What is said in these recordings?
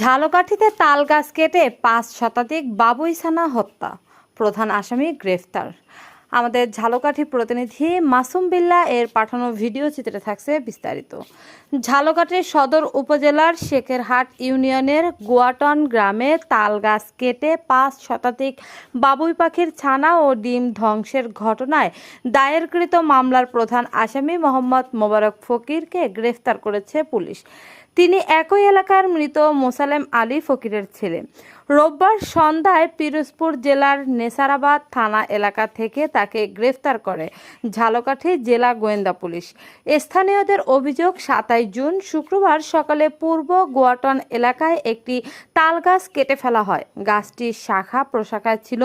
ঝালকাঠিতে তাল গাছ কেটে পাঁচ শতাধিক বাবুই সানা হত্যা। প্রধান আসামি গ্রেফতার। আমাদের ঝালকাঠি প্রতিনিধি মাসুম বিল্লা এর পাঠানো ভিডিও চিত্রে থাকছে বিস্তারিত। ঝালকাঠির সদর উপজেলার শেখেরহাট ইউনিয়নের গোয়াটন গ্রামে তাল গাছ কেটে পাঁচ শতাধিক বাবুই পাখির ছানা ও ডিম ধ্বংসের ঘটনায় দায়েরকৃত মামলার প্রধান আসামি মোহাম্মদ মোবারক ফকিরকে গ্রেফতার করেছে পুলিশ। তিনি একই এলাকার মৃত মোসালেম আলী ফকিরের ছেলে। রোববার সন্ধ্যায় পিরোজপুর জেলার নেসারাবাদ থানা এলাকা থেকে তাকে গ্রেফতার করে ঝালকাঠি জেলা গোয়েন্দা পুলিশ। স্থানীয়দের অভিযোগ, সাতাই জুন শুক্রবার সকালে পূর্ব গোয়াটন এলাকায় একটি তাল গাছ কেটে ফেলা হয়। গাছটির শাখা প্রশাখায় ছিল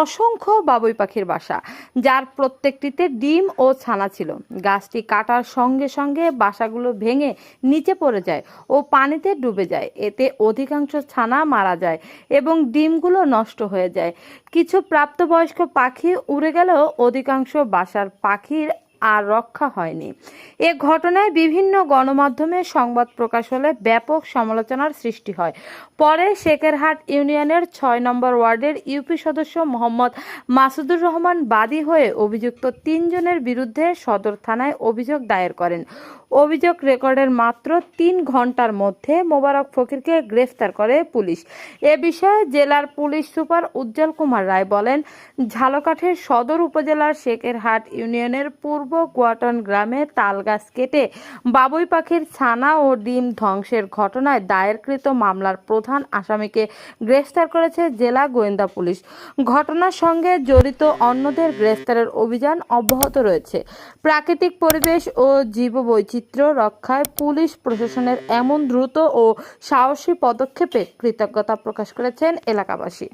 অসংখ্য বাবুই পাখির বাসা, যার প্রত্যেকটিতে ডিম ও ছানা ছিল। গাছটি কাটার সঙ্গে সঙ্গে বাসাগুলো ভেঙে নিচে পড়ে যায়। ও পানিতে ডুবে যায়। এতে অধিকাংশ ছানা মারা যায় এবং ডিমগুলো নষ্ট হয়ে যায়। কিছু প্রাপ্তবয়স্ক পাখি উড়ে গেলেও অধিকাংশ বাসার পাখির আর রক্ষা হয়নি। এ ঘটনায় বিভিন্ন গণমাধ্যমে সংবাদ প্রকাশ হলে ব্যাপক সমালোচনার সৃষ্টি হয়। পরে শেখেরহাট ইউনিয়নের ছয় নম্বর ওয়ার্ডের ইউপি সদস্য মোহাম্মদ মাসুদুর রহমান বাদী হয়ে অভিযুক্ত তিনজনের বিরুদ্ধে সদর থানায় অভিযোগ দায়ের করেন। অভিযোগ রেকর্ডের মাত্র তিন ঘণ্টার মধ্যে মোবারক ফকিরকে গ্রেফতার করে পুলিশ। এ বিষয়ে জেলার পুলিশ সুপার উজ্জ্বল কুমার রায় বলেন, ঝালকাঠের সদর উপজেলার শেখেরহাট ইউনিয়নের পূর্ব গোয়াটন গ্রামে তালগাছ কেটে বাবুই পাখির ছানা ও ডিম ধ্বংসের ঘটনায় দায়েরকৃত মামলার প্রধান আসামিকে গ্রেফতার করেছে জেলা গোয়েন্দা পুলিশ। ঘটনার সঙ্গে জড়িত অন্যদের গ্রেফতারের অভিযান অব্যাহত রয়েছে। প্রাকৃতিক পরিবেশ ও জীববৈচিত্র্য রক্ষায় পুলিশ প্রশাসনের এমন দ্রুত ও সাহসী পদক্ষেপে কৃতজ্ঞতা প্রকাশ করেছেন এলাকাবাসী।